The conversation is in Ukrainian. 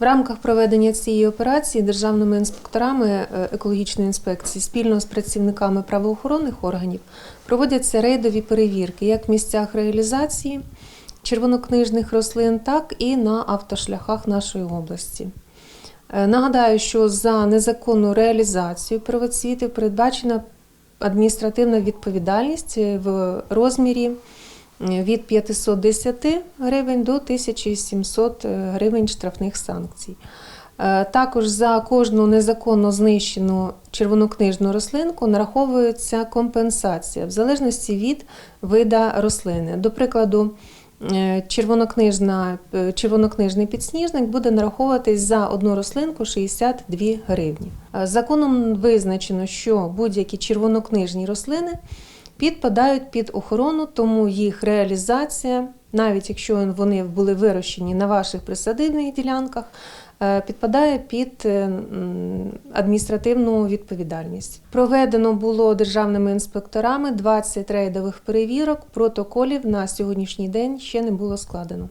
В рамках проведення цієї операції державними інспекторами е, екологічної інспекції спільно з працівниками правоохоронних органів проводяться рейдові перевірки як в місцях реалізації червонокнижних рослин, так і на автошляхах нашої області. Е, Нагадаю, що за незаконну реалізацію первоцвітів передбачена адміністративна відповідальність в розмірі е, від 510 гривень до 1700 гривень штрафних санкцій. Е, Також за кожну незаконно знищену червонокнижну рослинку нараховується компенсація в залежності від вида рослини. До прикладу, е, червонокнижна, е, червонокнижний підсніжник буде нараховуватись за одну рослинку 62 гривні. Е, Законом визначено, що будь-які червонокнижні рослини підпадають під охорону, тому їх реалізація, навіть якщо вони були вирощені на ваших присадибних ділянках, е, підпадає під е, адміністративну відповідальність. Проведено було державними інспекторами 20 рейдових перевірок. Протоколів на сьогоднішній день ще не було складено.